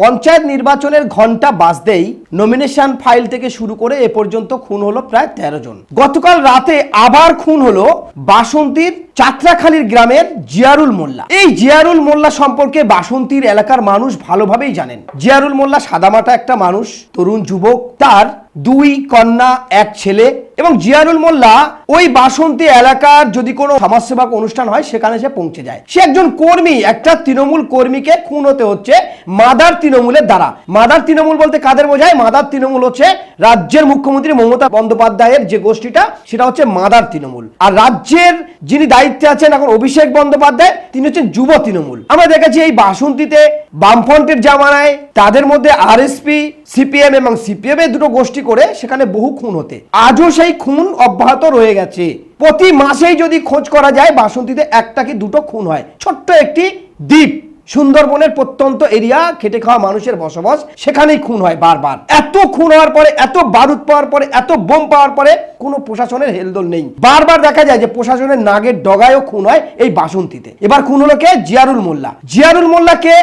পঞ্চায়েত নির্বাচনের ঘণ্টা বাজতেই nomination file থেকে শুরু করে এ পর্যন্ত খুন হলো প্রায় তেরো জন। গতকাল রাতে আবার খুন হলো বাসন্তীর চাত্রাখালীর গ্রামের জিয়ারুল মোল্লা। এই জিয়ারুল মোল্লা সম্পর্কে বাসন্তীর এলাকার মানুষ ভালোভাবেই জানেন। জিয়ারুল মোল্লা সাদামাটা একটা মানুষ, তরুণ যুবক। তার দুই কন্যা, এক ছেলে এবং জিয়ারুল মোল্লা ওই বাসন্তী এলাকার যদি কোনো সমাজসেবক অনুষ্ঠান হয়, সেখানে সে পৌঁছে যায়। সে একজন কর্মী, একটা তৃণমূল কর্মীকে খুন হতে হচ্ছে মাদার তৃণমূলের দ্বারা। মাদার তৃণমূল বলতে কাদের বোঝায়? মাদার তৃণমূল হচ্ছে রাজ্যের মুখ্যমন্ত্রী মমতা বন্দ্যোপাধ্যায়ের যে গোষ্ঠীটা, সেটা হচ্ছে মাদার তৃণমূল। আর রাজ্যের যিনি দায়িত্বে আছেন এখন অভিষেক বন্দ্যোপাধ্যায়, তিনি হচ্ছেন যুব তৃণমূল। আমরা দেখেছি এই বাসন্তীতে বামফ্রন্টের জামানায়, তাদের মধ্যে আরএসপি, সিপিএম এবং সিপিএম এর দুটো গোষ্ঠী করে সেখানে বহু খুন হতে। আজও সেই খুন অব্যাহত রয়ে গেছে। প্রতি মাসেই যদি খোঁজ করা যায়, বাসন্তীতে একটা কি দুটো খুন হয়। ছোট্ট একটি দ্বীপ, সুন্দরবনের প্রত্যন্ত এরিয়া, খেটে খাওয়া মানুষের বসবাস, সেখানেই খুন হয় বারবার। এত খুন হওয়ার পরে, এত বারুদ পাওয়ার পরে, এত বোম পাওয়ার পরে কোনো প্রশাসনের হেলদোল নেই। বারবার দেখা যায় যে প্রশাসনের নাগের ডগায়ও খুন হয় এই বাসন্তীতে। এবার খুন হলো কে? জিয়ারুল মোল্লা। জিয়ারুল মোল্লাকে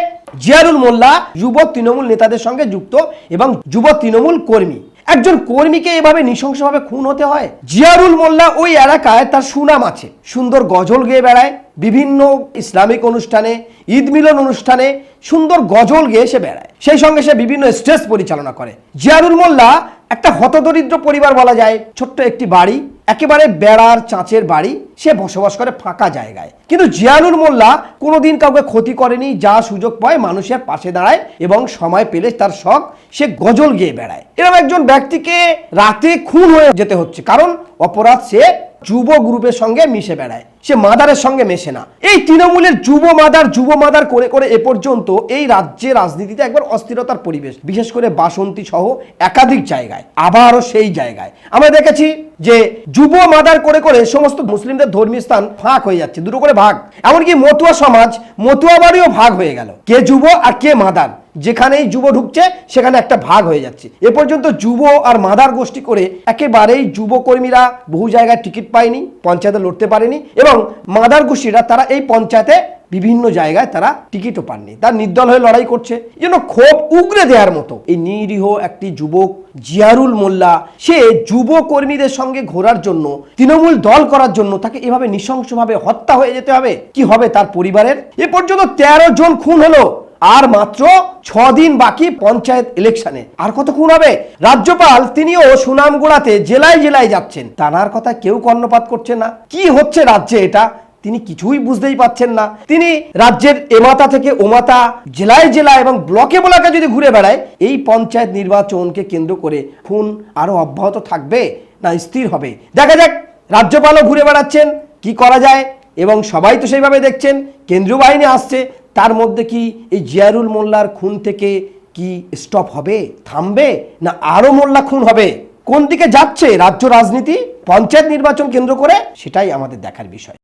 জিয়ারুল মোল্লা যুব তৃণমূল নেতাদের সঙ্গে যুক্ত এবং যুব তৃণমূল কর্মী। একজন কর্মীকে এভাবে নৃশংসভাবে খুন হতে হয়? জিয়ারুল মোল্লা ওই এলাকায় তার সুনাম আছে। সুন্দর গজল গেয়ে বেড়ায়, বিভিন্ন ইসলামিক অনুষ্ঠানে, ঈদ মিলন অনুষ্ঠানে সুন্দর গজল গেয়ে সে বেড়ায়। সেই সঙ্গে সে বিভিন্ন স্টেজ পরিচালনা করে। জিয়ারুল মোল্লা একটা হতদরিদ্র পরিবার বলা যায়, ছোট্ট একটি বাড়ি একেবারে বেড়ার চাঁচের বাড়ি, সে বসবাস করে ফাঁকা জায়গায়। কিন্তু জিয়ানুর মোল্লা কোনোদিন কাউকে ক্ষতি করেনি, যা সুযোগ পায় মানুষের পাশে দাঁড়ায় এবং সময় পেলে তার শখ, সে গজল গিয়ে বেড়ায়। এরকম একজন ব্যক্তিকে রাতে খুন হয়ে যেতে হচ্ছে, কারণ অপরাধ সে যুব গ্রুপের সঙ্গে মিশে বেড়ায়। সে মাদারের সঙ্গে মেশে না। এই তৃণমূলের যুব মাদার যুব মাদার করে করে এ পর্যন্ত এই রাজ্যে রাজনীতিতে একবার অস্থিরতার পরিবেশ, বিশেষ করে বাসন্তী সহ একাধিক জায়গায়, আবারও সেই জায়গায়। আমরা দেখেছি যে যুব মাদার করে করে সমস্ত মুসলিমদের ধর্মীয় স্থান ফাঁক হয়ে যাচ্ছে, দুটো করে ভাগ। এমনকি মতুয়া সমাজ, মতুয়া বাড়িও ভাগ হয়ে গেল। কে যুব আর কে মাদার, যেখানেই যুব ঢুকছে, সেখানে একটা ভাগ হয়ে যাচ্ছে। এ পর্যন্ত যুব আর মাদার গোষ্ঠী করে একেবারেই যুব কর্মীরা বহু জায়গায় টিকিট পায়নি, পঞ্চায়েতে লড়তে পারেনি এবং মাদার গোষ্ঠীরা তারা এই পঞ্চায়েতে বিভিন্ন জায়গায় তারা টিকিটও পাননি। তার নির্দল হয়ে লড়াই করছে। যেন ক্ষোভ উগরে দেওয়ার মতো। এই নিরীহ একটি যুবক জিয়ারুল মোল্লা, সে যুব কর্মীদের সঙ্গে ঘোরার জন্য, তৃণমূল দল করার জন্য তাকে এভাবে নৃশংসভাবে হত্যা হয়ে যেতে হবে? কি হবে তার পরিবারের? এ পর্যন্ত তেরো জন খুন হলো। আর মাত্র ছ দিন বাকি পঞ্চায়েত ইলেকশনে। আর কত খুন হবে? রাজ্যপাল তিনিও সুনামগুড়াতে জেলায় জেলায় যাচ্ছেন। তানার কথা কেউ কর্ণপাত করছে না। কি হচ্ছে রাজ্যে এটা? তিনি কিছুই বুঝতেই পাচ্ছেন না। তিনি রাজ্যের এমাতা থেকে ওমাতা, জেলায় জেলায় এবং ব্লকে ব্লকে যদি ঘুরে বেড়ায়, এই পঞ্চায়েত নির্বাচনকে কেন্দ্র করে খুন আরও অব্যাহত থাকবে না স্থির হবে। দেখা যাক, রাজ্যপালও ঘুরে বেড়াচ্ছেন, কি করা যায়? এবং সবাই তো সেইভাবে দেখছেন, কেন্দ্রীয় বাহিনী আসছে তার মধ্যে কি এই জিয়ারুল মোল্লার খুন থেকে কি স্টপ হবে, থামবে, না আরও মোল্লা খুন হবে? কোন দিকে যাচ্ছে রাজ্য রাজনীতি, পঞ্চায়েত নির্বাচন কেন্দ্র করে? সেটাই আমাদের দেখার বিষয়।